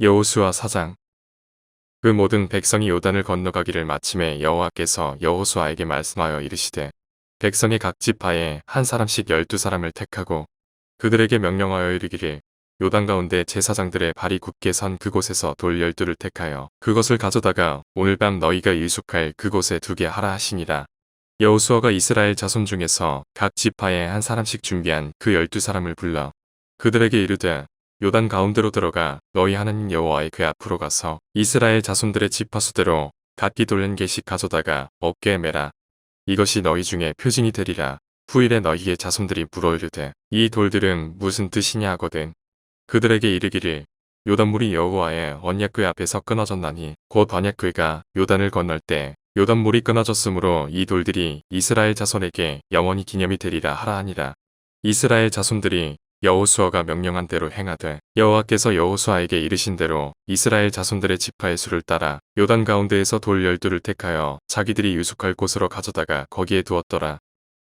여호수아 사장 그 모든 백성이 요단을 건너가기를 마침에 여호와께서 여호수아에게 말씀하여 이르시되 백성의 각 지파에 한 사람씩 열두 사람을 택하고 그들에게 명령하여 이르기를 요단 가운데 제사장들의 발이 굳게 선 그곳에서 돌 열두를 택하여 그것을 가져다가 오늘 밤 너희가 일숙할 그곳에 두게 하라 하시니라. 여호수아가 이스라엘 자손 중에서 각 지파에 한 사람씩 준비한 그 열두 사람을 불러 그들에게 이르되 요단 가운데로 들어가 너희 하나님 여호와의 그 앞으로 가서 이스라엘 자손들의 지파수대로 각기 돌한 개씩 가져다가 어깨에 매라. 이것이 너희 중에 표징이 되리라. 후일에 너희의 자손들이 물어 이르되 이 돌들은 무슨 뜻이냐 하거든. 그들에게 이르기를 요단물이 여호와의 언약궤 앞에서 끊어졌나니 곧 언약궤가 요단을 건널 때 요단물이 끊어졌으므로 이 돌들이 이스라엘 자손에게 영원히 기념이 되리라 하라 하니라. 이스라엘 자손들이 여호수아가 명령한 대로 행하되 여호와께서 여호수아에게 이르신 대로 이스라엘 자손들의 지파의 수를 따라 요단 가운데에서 돌 열두를 택하여 자기들이 유숙할 곳으로 가져다가 거기에 두었더라.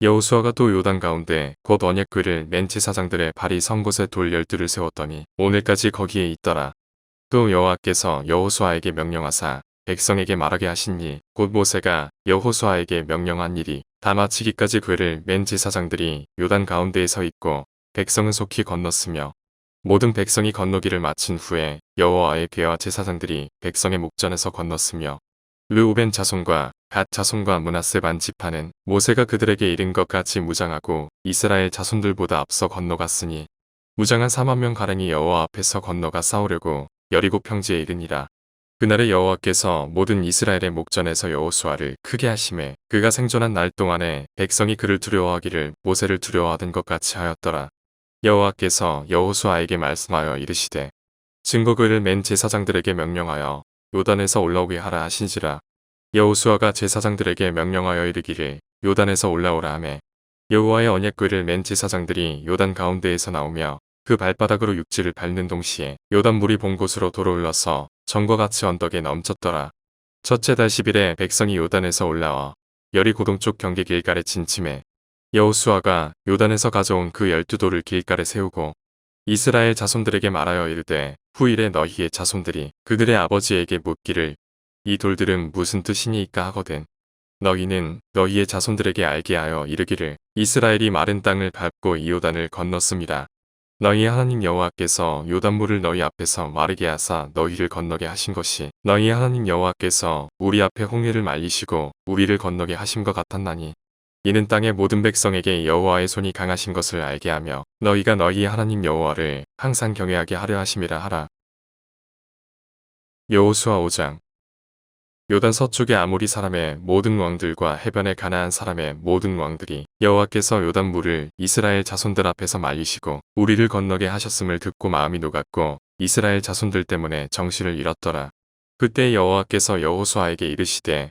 여호수아가 또 요단 가운데 곧 언약궤를 맨 제사장들의 발이 선 곳에 돌 열두를 세웠더니 오늘까지 거기에 있더라. 또 여호와께서 여호수아에게 명령하사 백성에게 말하게 하시니 곧 모세가 여호수아에게 명령한 일이 다 마치기까지 궤를 맨 제사장들이 요단 가운데에 서 있고 백성은 속히 건넜으며 모든 백성이 건너기를 마친 후에 여호와의 괴와 제사장들이 백성의 목전에서 건넜으며 르우벤 자손과 갓 자손과 문하세 반 지파는 모세가 그들에게 이른 것 같이 무장하고 이스라엘 자손들보다 앞서 건너갔으니 무장한 4만 명 가량이 여호와 앞에서 건너가 싸우려고 여리고 평지에 이르니라. 그날에 여호와께서 모든 이스라엘의 목전에서 여호수아를 크게 하심에 그가 생존한 날 동안에 백성이 그를 두려워하기를 모세를 두려워하던 것 같이 하였더라. 여호와께서 여호수아에게 말씀하여 이르시되 증거글을 맨 제사장들에게 명령하여 요단에서 올라오게 하라 하신지라 여호수아가 제사장들에게 명령하여 이르기를 요단에서 올라오라 하매 여호와의 언약궤를 맨 제사장들이 요단 가운데에서 나오며 그 발바닥으로 육지를 밟는 동시에 요단 물이 본 곳으로 도로 흘러서 전과 같이 언덕에 넘쳤더라. 첫째 달 10일에 백성이 요단에서 올라와 여리고 동 쪽 경계 길가에 진침해 여호수아가 요단에서 가져온 그 열두 돌을 길가에 세우고 이스라엘 자손들에게 말하여 이르되 후일에 너희의 자손들이 그들의 아버지에게 묻기를 이 돌들은 무슨 뜻이니까 하거든. 너희는 너희의 자손들에게 알게 하여 이르기를 이스라엘이 마른 땅을 밟고 이 요단을 건넜습니다. 너희 하나님 여호와께서 요단물을 너희 앞에서 마르게 하사 너희를 건너게 하신 것이 너희 하나님 여호와께서 우리 앞에 홍해를 말리시고 우리를 건너게 하신 것 같았나니 이는 땅의 모든 백성에게 여호와의 손이 강하신 것을 알게 하며 너희가 너희 하나님 여호와를 항상 경외하게 하려 하심이라 하라. 여호수아 5장 요단 서쪽의 아모리 사람의 모든 왕들과 해변의 가나안 사람의 모든 왕들이 여호와께서 요단 물을 이스라엘 자손들 앞에서 말리시고 우리를 건너게 하셨음을 듣고 마음이 녹았고 이스라엘 자손들 때문에 정신을 잃었더라. 그때 여호와께서 여호수아에게 이르시되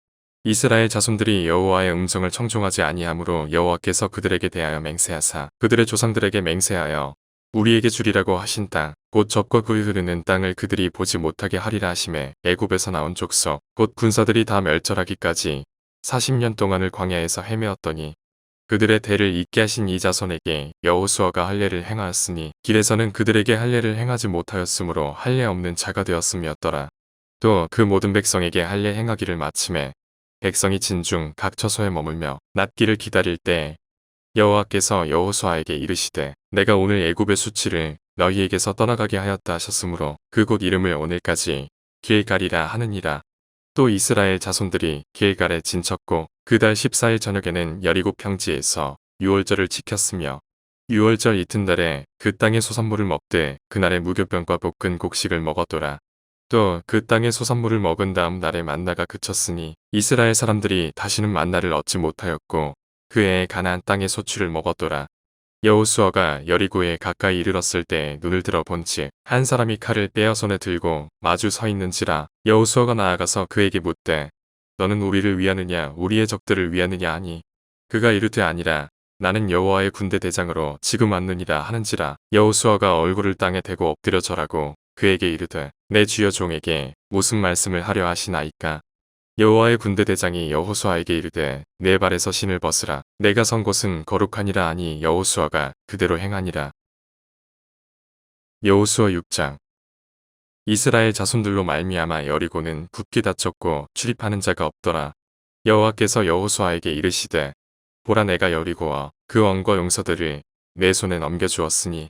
이스라엘 자손들이 여호와의 음성을 청종하지 아니하므로 여호와께서 그들에게 대하여 맹세하사 그들의 조상들에게 맹세하여 우리에게 주리라고 하신 땅, 곧 적과 그 흐르는 땅을 그들이 보지 못하게 하리라 하심에 애굽에서 나온 족속, 곧 군사들이 다 멸절하기까지 40년 동안을 광야에서 헤매었더니 그들의 대를 잇게 하신 이 자손에게 여호수아가 할례를 행하였으니 길에서는 그들에게 할례를 행하지 못하였으므로 할례 없는 자가 되었음이었더라. 또 그 모든 백성에게 할례 행하기를 마침에 백성이 진중 각 처소에 머물며 낫기를 기다릴 때 여호와께서 여호수아에게 이르시되 내가 오늘 애굽의 수치를 너희에게서 떠나가게 하였다 하셨으므로 그곳 이름을 오늘까지 길갈이라 하느니라. 또 이스라엘 자손들이 길갈에 진쳤고 그달 14일 저녁에는 여리고 평지에서 유월절을 지켰으며 유월절 이튿날에 그 땅의 소산물을 먹되 그날에 무교병과 볶은 곡식을 먹었더라. 또 그 땅의 소산물을 먹은 다음 날에 만나가 그쳤으니 이스라엘 사람들이 다시는 만나를 얻지 못하였고 그 해에 가나안 땅의 소출을 먹었더라. 여호수아가 여리고에 가까이 이르렀을 때 눈을 들어 본즉 한 사람이 칼을 빼어 손에 들고 마주 서 있는지라 여호수아가 나아가서 그에게 묻되 너는 우리를 위하느냐? 우리의 적들을 위하느냐 하니? 그가 이르되 아니라 나는 여호와의 군대 대장으로 지금 왔느니라 하는지라. 여호수아가 얼굴을 땅에 대고 엎드려 절하고 그에게 이르되 내 주여 종에게 무슨 말씀을 하려 하시나이까? 여호와의 군대 대장이 여호수아에게 이르되 내 발에서 신을 벗으라. 내가 선 곳은 거룩하니라 하니 여호수아가 그대로 행하니라. 여호수아 6장. 이스라엘 자손들로 말미암아 여리고는 굳게 닫혔고 출입하는 자가 없더라. 여호와께서 여호수아에게 이르시되 보라 내가 여리고와 그 왕과 용서들을 내 손에 넘겨주었으니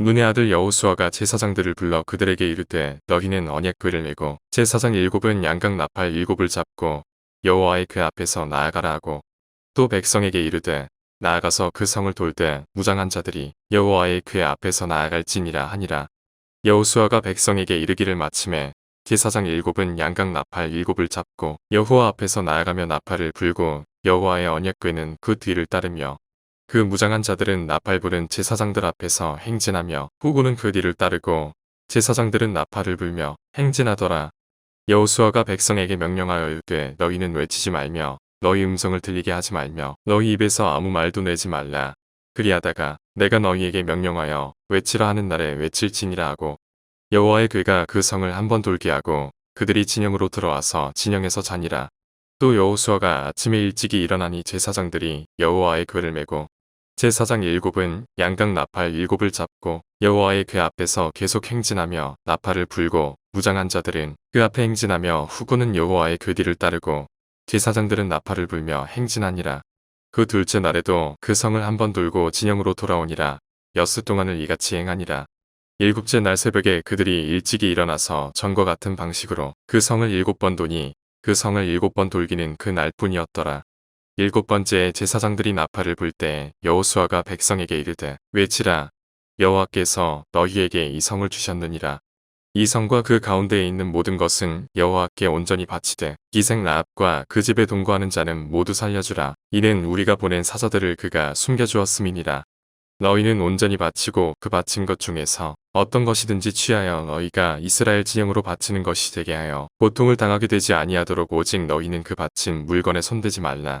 눈의 아들 여호수아가 제사장들을 불러 그들에게 이르되 너희는 언약궤를 메고 제사장 일곱은 양각 나팔 일곱을 잡고 여호와의 그 앞에서 나아가라 하고 또 백성에게 이르되 나아가서 그 성을 돌 때 무장한 자들이 여호와의 그 앞에서 나아갈지니라 하니라. 여호수아가 백성에게 이르기를 마침에 제사장 일곱은 양각 나팔 일곱을 잡고 여호와 앞에서 나아가며 나팔을 불고 여호와의 언약궤는 그 뒤를 따르며 그 무장한 자들은 나팔 부른 제사장들 앞에서 행진하며 후고는 그 뒤를 따르고 제사장들은 나팔을 불며 행진하더라. 여호수아가 백성에게 명령하여 이르되 너희는 외치지 말며 너희 음성을 들리게 하지 말며 너희 입에서 아무 말도 내지 말라. 그리하다가 내가 너희에게 명령하여 외치라 하는 날에 외칠지니라 하고 여호와의 괴가 그 성을 한 번 돌게 하고 그들이 진영으로 들어와서 진영에서 자니라. 또 여호수아가 아침에 일찍이 일어나니 제사장들이 여호와의 괴를 메고 제사장 일곱은 양각 나팔 일곱을 잡고 여호와의 궤 앞에서 계속 행진하며 나팔을 불고 무장한 자들은 그 앞에 행진하며 후고는 여호와의 궤 뒤를 따르고 제사장들은 나팔을 불며 행진하니라. 그 둘째 날에도 그 성을 한 번 돌고 진영으로 돌아오니라. 여스 동안을 이같이 행하니라. 일곱째 날 새벽에 그들이 일찍이 일어나서 전과 같은 방식으로 그 성을 일곱 번 도니 그 성을 일곱 번 돌기는 그 날뿐이었더라. 일곱 번째에 제사장들이 나팔을 불 때 여호수아가 백성에게 이르되 외치라 여호와께서 너희에게 이 성을 주셨느니라. 이 성과 그 가운데에 있는 모든 것은 여호와께 온전히 바치되 기생 라합과 그 집에 동거하는 자는 모두 살려주라. 이는 우리가 보낸 사자들을 그가 숨겨주었음이니라. 너희는 온전히 바치고 그 바친 것 중에서 어떤 것이든지 취하여 너희가 이스라엘 진영으로 바치는 것이 되게 하여 고통을 당하게 되지 아니하도록 오직 너희는 그 바친 물건에 손대지 말라.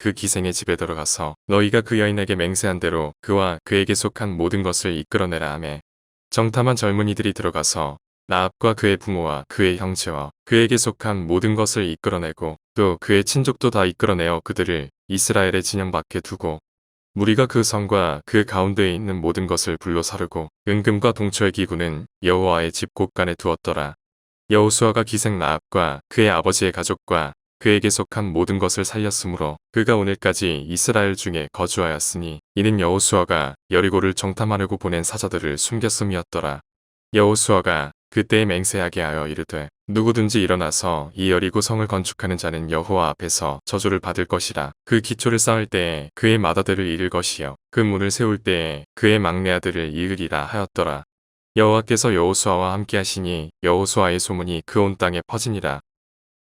그 기생의 집에 들어가서 너희가 그 여인에게 맹세한 대로 그와 그에게 속한 모든 것을 이끌어내라 하매 정탐한 젊은이들이 들어가서 나압과 그의 부모와 그의 형제와 그에게 속한 모든 것을 이끌어내고 또 그의 친족도 다 이끌어내어 그들을 이스라엘의 진영 밖에 두고 무리가 그 성과 그 가운데에 있는 모든 것을 불로 사르고 은금과 동초의 기구는 여호와의 집 곳간에 두었더라. 여호수아가 기생 나압과 그의 아버지의 가족과 그에게 속한 모든 것을 살렸으므로 그가 오늘까지 이스라엘 중에 거주하였으니 이는 여호수아가 여리고를 정탐하려고 보낸 사자들을 숨겼음이었더라. 여호수아가 그때에 맹세하게 하여 이르되 누구든지 일어나서 이 여리고 성을 건축하는 자는 여호와 앞에서 저주를 받을 것이라. 그 기초를 쌓을 때에 그의 맏아들을 잃을 것이요 그 문을 세울 때에 그의 막내 아들을 잃으리라 하였더라. 여호와께서 여호수아와 함께 하시니 여호수아의 소문이 그 온 땅에 퍼지니라.